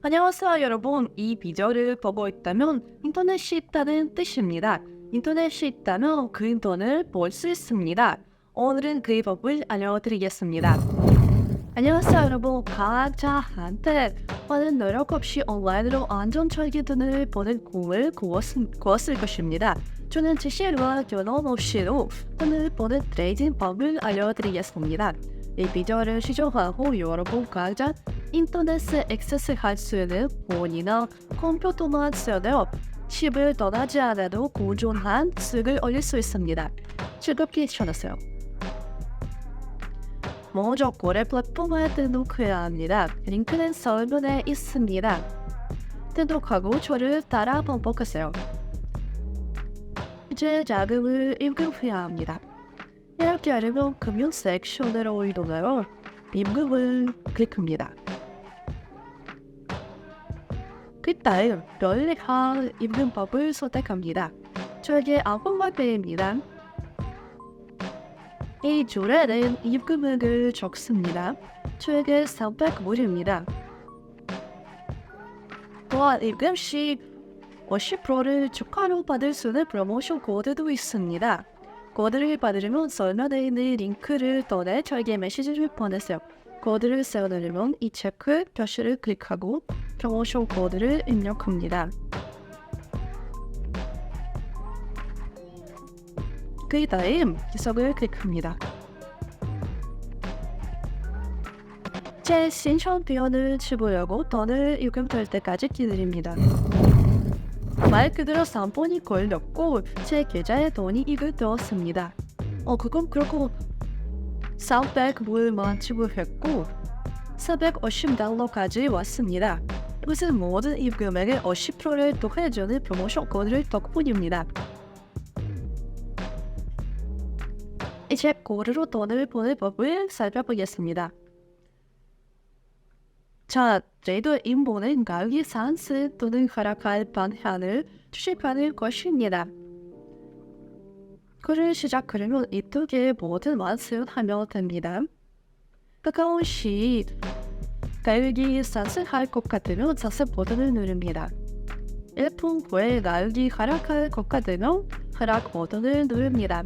안녕하세요 여러분. 이 비디오를 보고 있다면 인터넷이 있다는 뜻입니다. 인터넷이 있다면 그 인터넷을 볼 수 있습니다. 오늘은 그 법을 알려드리겠습니다. 안녕하세요 여러분. 과학자한테 많은 노력 없이 온라인으로 안전 철기 등을 보는 꿈을 꾸었, 꾸었을 것입니다. 저는 지시와 경험 없이도 돈을 보는 트레이딩 법을 알려드리겠습니다 이 비디오를 시청하고 여러분 과학자 인터넷에 액세스할 수 있는 폰이나 컴퓨터만 쓰여 집을 떠나지 않아도 꾸준한 수익을 올릴 수 있습니다. 즐겁게 시청하세요. 먼저 거래 플랫폼에 등록해야 합니다. 링크는 설명에 있습니다. 등록하고 저를 따라 반복하세요. 이제 자금을 입금해야 합니다. 이렇게 하려면 금융 섹션으로 이동하여 입금을 클릭합니다. 그 다음 연락할 입금법을 선택합니다. 저에게 아홉마페입니다. 이 줄에는 입금액을 적습니다. 저에게 300불입니다. 또한 입금 시 50%를 추가로 받을 수 있는 프로모션 코드도 있습니다. 코드를 받으려면 설명에 있는 링크를 통해 저에게 메시지를 보내세요. 코드를 세워놓으면 이 체크 표시를 클릭하고 프로모션 코드를 입력합니다. 그 다음 기석을 클릭합니다. 제 신청 비용을 지불하고 돈을 입금될 때까지 기다립니다. 말 그대로 3분이 걸렸고 제 계좌에 돈이 입금되었습니다. 어 그건 그렇고 300불만 지불했고 450달러까지 왔습니다. 이것은 모든 입금액의 50%를 더해주는 프로모션 코드를 덕분입니다. 이제 코드로 돈을 보낼 법을 살펴보겠습니다. 자, 트레이더 인본은 가격이 상승 또는 하락할 방향을 주식하는 것입니다. 그를 시작하려면 이두 개의 모든 완수하면 됩니다. 가까운 시 가격이 상승할 것 같으면 자세 버튼을 누릅니다. 1분 후에 가격이 하락할 것 같으면 하락 버튼을 누릅니다.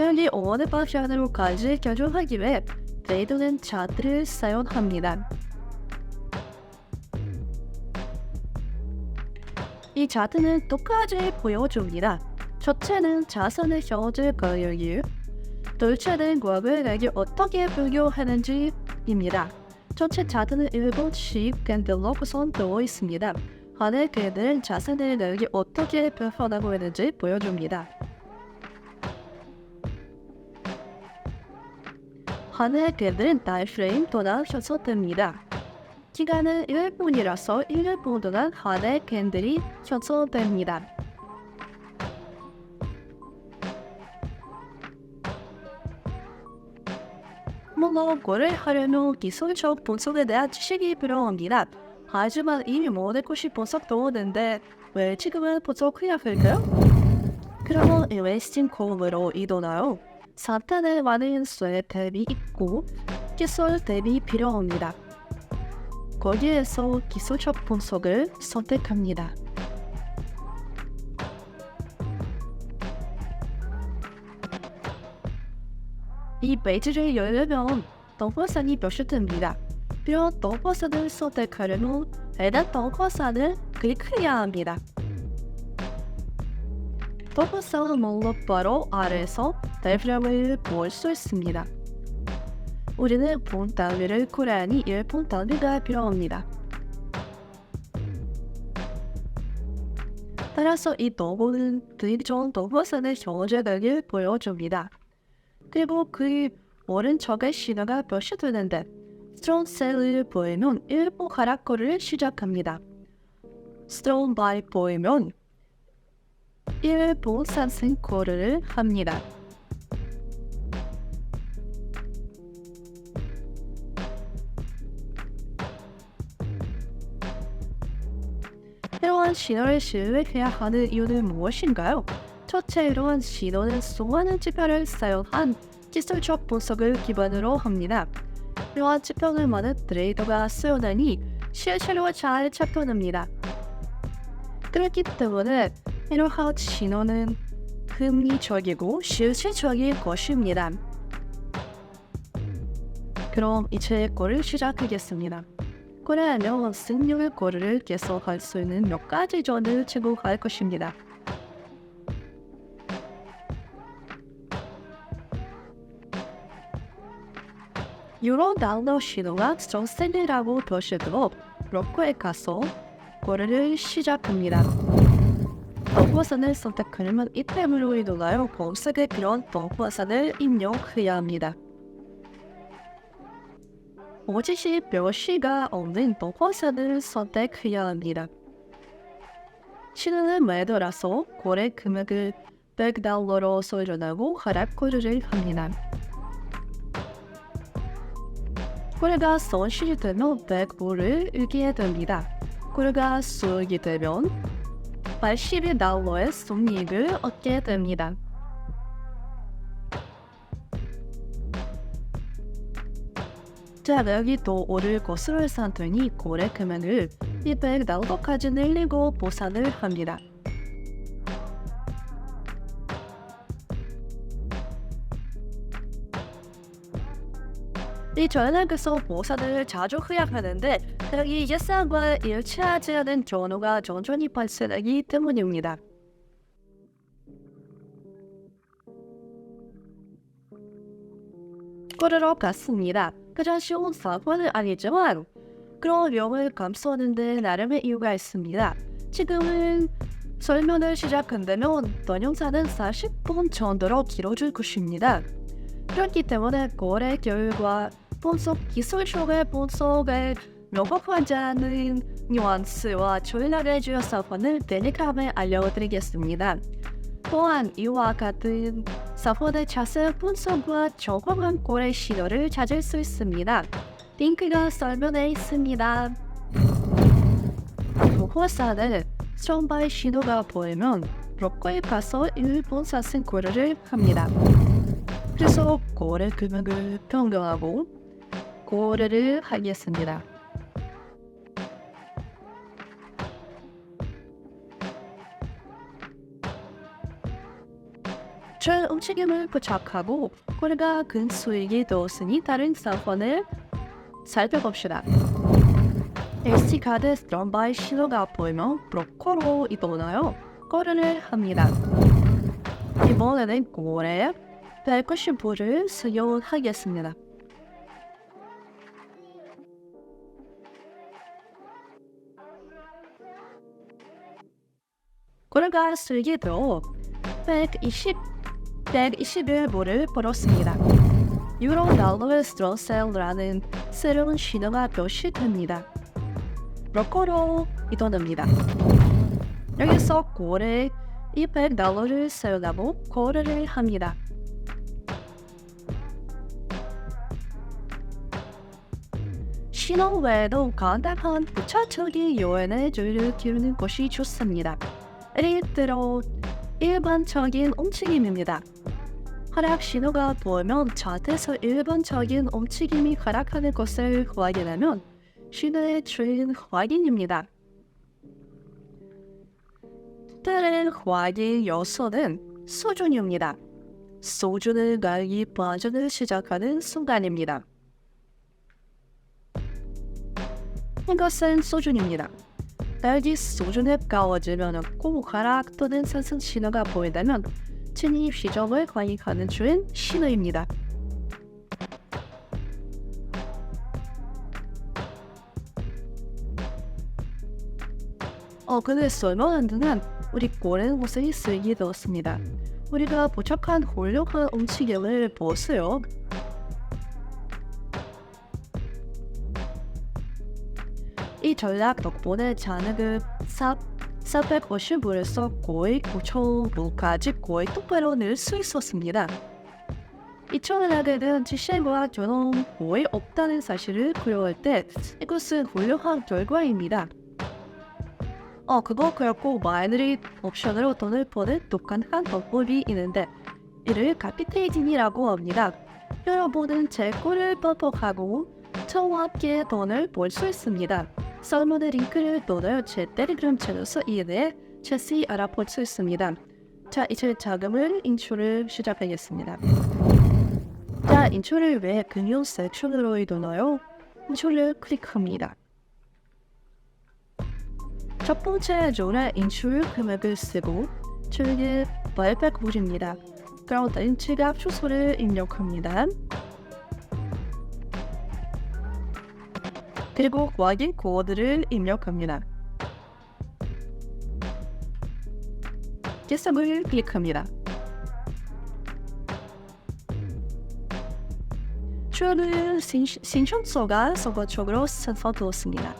가격이 어느 방향으로까지 결정하기 위해 트레이더는 차트를 사용합니다. 이 차트는 똑같이 보여줍니다. 첫째는 자산의 현재 가격이요. 둘째는 과거액이 어떻게 변경하는지입니다. 전체 차트는 1분씩 캔들로 구성되어 있습니다. 하늘 캔들은 자산의 가격이 어떻게 변화하고 있는지 보여줍니다. 하늘 캔들은 타임프레임 또한 현성됩니다. 기간은 1분이라서 1분 동안 하늘 캔들이 현성됩니다. monog를 하려면 기술적 분석에 대한 지식이 필요합니다. 하지만 이미 모든 것이 분석되었는데 왜 지금은 분석해야 할까요? 그러면 인웨스팅 콤으로 이동하여 사탄의 많은 수의 대비 있고 기술 대비 필요합니다. 거기에서 기술적 분석을 선택합니다. 이 페이지를 열려면 덩어산이 표시됩니다. 비록 덩어산을 선택하려면 해당 덩어산을 클릭해야 합니다. 덩어산 목록 바로 아래에서 다이프램을 볼 수 있습니다. 우리는 본 단위를 고려하니 1분 단위가 필요합니다. 따라서 이 너보는 드리전 덩어산의 현재를 보여줍니다. 그리고 그 오른쪽에 신호가 표시되는데 스트롱 셀을 보이면 1분 하락거를 시작합니다. 스트롱 바이 보이면 1분 상승거를 합니다. 이러한 신호를 신뢰해야 하는 이유는 무엇인가요? 첫째 이러한 신호는 수많은 지표를 사용한 기술적 분석을 기반으로 합니다. 이러한 지평을 많은 트레이더가 쓰여다니 실제로 잘 작동합니다. 그렇기 때문에 이러한 신호는 합리적이고 실질적인 것입니다. 그럼 이제 거를 시작하겠습니다. 그래야면 승률 거리를 계속할 수 있는 몇 가지 전을 제공할 것입니다. 유로 다운로드 신호가 정센이라고 표시되고 로커에 가서 거래를 시작합니다. 버퍼선을 선택하려면 이템으로 이동하여 검색에 그런 버퍼선을 입력해야 합니다. 오지시 몇 시가 없는 버퍼선을 선택해야 합니다. 신호는 매도라서 거래 금액을 100달러로 설정하고 하락 거래를 합니다. 거래가 손실이 되면 100불을 잃게 됩니다. 거래가 수익이 되면 81달러의 손익을 얻게 됩니다. 자, 여기 또 오를 것으로 산더니 거래 금액을 200달러까지 늘리고 보상을 합니다. 이 전략에서 보상을 자주 허약하는데 여기 예상과 일치하지 않은 경우가 종전히 발생하기 때문입니다. 꼬르러 갔습니다. 가장 쉬운 사고는 아니지만 그런 위험을 감수하는 데 나름의 이유가 있습니다. 지금은 설명을 시작한다면 동영상은 40분 정도로 길어질 것입니다. 그렇기 때문에 거래 결과 분석 기술적의 분석을 명확하지 않은 뉘앙스와 전략의 주요 사건을 텔레그램에 알려드리겠습니다. 또한 이와 같은 사건의 자세한 분석과 정확한 거래 신호를 찾을 수 있습니다. 링크가 설명에 있습니다. 보호사는 선발 신호가 보이면 브로커에 가서 일본 사생 거래를 합니다. 그래서 거래 금액을 변경하고 거래를 하겠습니다. 전 움직임을 부착하고 거래가 큰 수익이 되었으니 다른 사건을 살펴봅시다. SD카드 스탠바이 신호가 보이면 브로커로 이동하여 거래를 합니다. 이번에는 거래 190불을 사용하겠습니다. 거래가 슬기도 120, 121불을 벌었습니다. 유로 달러의 스트로셀라는 새로운 신호가 표시됩니다. 브로커로 이동합니다. 여기서 거래 200달러를 사용하고 거래를 합니다. 신호 외에도 간단한 부차적인 요인의 조율을 기르는 것이 좋습니다. 들어 일반적인 움직임입니다. 하락 신호가 보이면 차트에서 일반적인 움직임이 하락하는 것을 확인하면 신호의 주인 확인입니다. 다른 확인 요소는 수준입니다. 수준을 알기 버전을 시작하는 순간입니다. 이것은 수준입니다. 날기 수준에 가까워지면 꼭 하락 또는 상승 신호가 보인다면 진입 시점을 확인하는 주인 신호입니다. 어, 근데 설명한 동안 우리 고래는 곳에 쓰이게 되었습니다. 우리가 부족한 훌륭한 움직임을 보세요. 전략 덕분에 잔액을 4, 450불에서 거의 9,000불까지 거의 똑바로 늘수 있었습니다. 이 전략에는 지시과 전원 거의 없다는 사실을 고려할 때 이것은 훌륭한 결과입니다. 어, 그거 그렇고 마이너리 옵션으로 돈을 버는 독한 한 방법이 있는데 이를 카피테이징이라고 합니다. 여러분은 제 꿀을 뻑뻑하고 저와 함께 돈을 벌 수 있습니다. 썰문의 링크를 또는 제 텔레그램 채널에서 이에 자세히 알아볼 수 있습니다. 자, 이제 자금을 인출을 시작하겠습니다. 자, 인출을 왜 금융 섹션으로 이동하여 인출을 클릭합니다. 첫 번째 존에 인출 금액을 쓰고 출입 발백물입니다. 그러다 지갑 주소를 입력합니다. 그리고 확인 코드를 입력합니다. 계속을 클릭합니다. 신- 신청서가 선거적으로 선포되었습니다.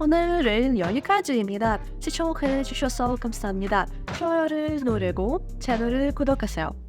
오늘은 여기까지입니다. 시청해 주셔서 감사합니다. 좋아요를 누르고 채널을 구독하세요.